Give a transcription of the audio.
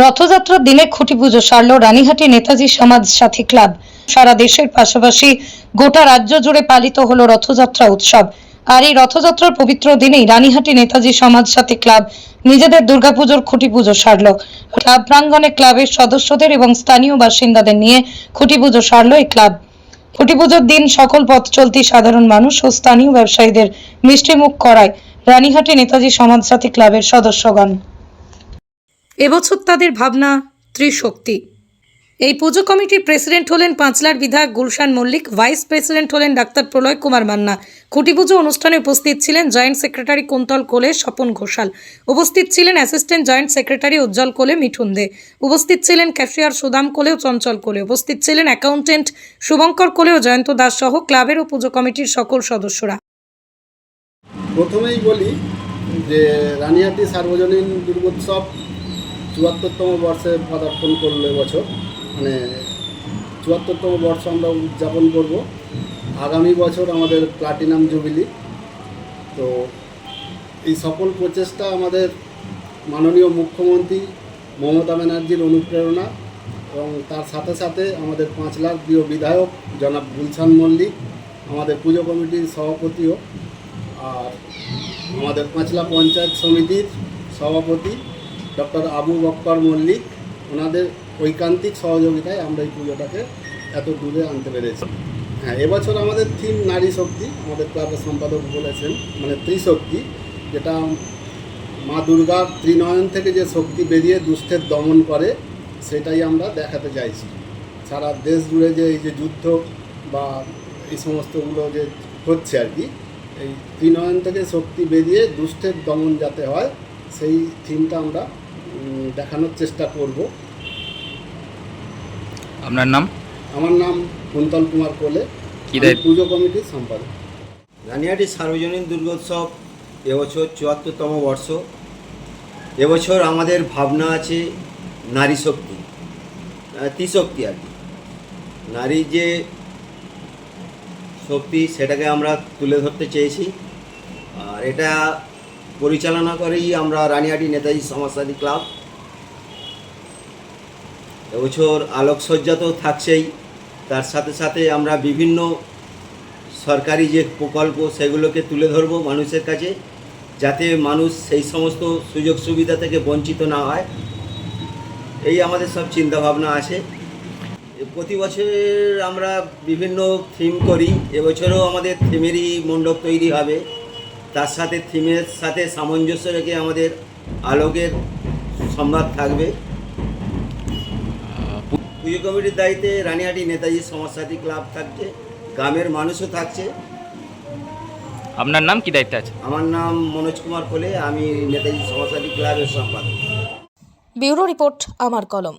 রথযাত্রার দিনে খুঁটি পুজো সারল রানীহাটি নেতাজি সমাজ সাথী ক্লাব। সারা দেশের পাশাপাশি গোটা রাজ্য জুড়ে পালিত হলো রথযাত্রা উৎসব। আর এই রথযাত্রার পবিত্র দিনেই রানীহাটি নেতাজি সমাজ সাথী ক্লাব নিজেদের দুর্গাপুজোর খুঁটি পুজো সারল। ক্লাব প্রাঙ্গণে ক্লাবের সদস্যদের এবং স্থানীয় বাসিন্দাদের নিয়ে খুঁটি পুজো সারল এই ক্লাব। খুঁটি পুজোর দিন সকল পথ চলতি সাধারণ মানুষ ও স্থানীয় ব্যবসায়ীদের মিষ্টিমুখ করায় রানীহাটি নেতাজি সমাজ সাথী ক্লাবের সদস্যগণ। এবছর তাদের ভাবনা ত্রিশক্তি। এই পুজো কমিটির প্রেসিডেন্ট হলেন পাঁচলার বিধায়ক গুলশান মল্লিক, ভাইস প্রেসিডেন্ট হলেন ডাক্তার প্রলয় কুমার মান্না। খুঁটি পুজো অনুষ্ঠানে উপস্থিত ছিলেন জয়েন্ট সেক্রেটারি কুন্তল কোলে স্বপন ঘোষাল। উপস্থিত ছিলেন অ্যাসিস্ট্যান্ট জয়েন্ট সেক্রেটারি উজ্জ্বল কোলে মিঠুন দে। উপস্থিত ছিলেন ক্যাশিয়ার সুদাম কোলে ও চঞ্চল কোলে। উপস্থিত ছিলেন অ্যাকাউন্টেন্ট শুভঙ্কর কোলে ও জয়ন্ত দাস সহ ক্লাবের ও পুজো কমিটির সকল সদস্যরা। প্রথমেই বলি যে রানিহাটি সার্বজনীন দুর্গোৎসব চুয়াত্তরতম বর্ষে পদার্পণ করল এবছর। মানে চুয়াত্তরতম বর্ষ আমরা উদযাপন করব। আগামী বছর আমাদের প্লাটিনাম জুবিলি। তো এই সকল প্রচেষ্টা আমাদের মাননীয় মুখ্যমন্ত্রী মমতা ব্যানার্জির অনুপ্রেরণা এবং তার সাথে সাথে আমাদের পাঁচ লাখ প্রিয় বিধায়ক জনাব গুলশান মল্লিক, আমাদের পুজো কমিটির সভাপতিও, আর আমাদের পাঁচলা পঞ্চায়েত সমিতির সভাপতি ডক্টর আবু বক্কর মল্লিক, ওনাদের ঐকান্তিক সহযোগিতায় আমরা এই পুজোটাকে এত দূরে আনতে পেরেছি। হ্যাঁ এবছর আমাদের থিম নারী শক্তি, আমাদের ক্লাবের সম্পাদক বলেছেন মানে ত্রিশক্তি, যেটা মা দুর্গার ত্রিনয়ন থেকে যে শক্তি বেরিয়ে দুষ্টের দমন করে, সেটাই আমরা দেখাতে চাইছি। সারা দেশ জুড়ে যে এই যে যুদ্ধ বা এই সমস্তগুলো যে হচ্ছে আর কি, এই ত্রিনয়ন থেকে শক্তি বেরিয়ে দুষ্টের দমন যাতে হয়, সেই থিমটা আমরা দেখানোর চেষ্টা করব। আপনার নাম? আমার নাম কুন্তল কুমার কোলে। পুজো কমিটির সম্পাদক। রানিহাটি সার্বজনীন দুর্গোৎসব এবছর চুয়াত্তরতম বর্ষ। এবছর আমাদের ভাবনা আছে নারী শক্তি। ত্রিশক্তি আর কি। নারী যে শক্তি সেটাকে আমরা তুলে ধরতে চেয়েছি। আর এটা পরিচালনা করেই আমরা রানিহাটি নেতাজি সমাজসাদী ক্লাব। এবছর আলোকসজ্জা তো থাকছেই, তার সাথে সাথে আমরা বিভিন্ন সরকারি যে প্রকল্প সেগুলোকে তুলে ধরব মানুষের কাছে, যাতে মানুষ সেই সমস্ত সুযোগ সুবিধা থেকে বঞ্চিত না হয়। এই আমাদের সব চিন্তাভাবনা আছে। প্রতি বছর আমরা বিভিন্ন থিম করি, এবছরও আমাদের থিমেরই মণ্ডপ তৈরি হবে। তার সাথে থিমের সাথে সামঞ্জস্য রেখে আমাদের আলোকের সংবাদ থাকবে। পুজো কমিটির দায়িত্বে রানিহাটি নেতাজি সমাজসাথী ক্লাব থাকছে গ্রামের মানুষও থাকছে। আপনার নাম কি দায়িত্ব আছে? আমার নাম মনোজ কুমার কোলে আমি নেতাজি সমাজসাথী ক্লাবের সম্পাদক। ব্যুরো রিপোর্ট আমার কলম।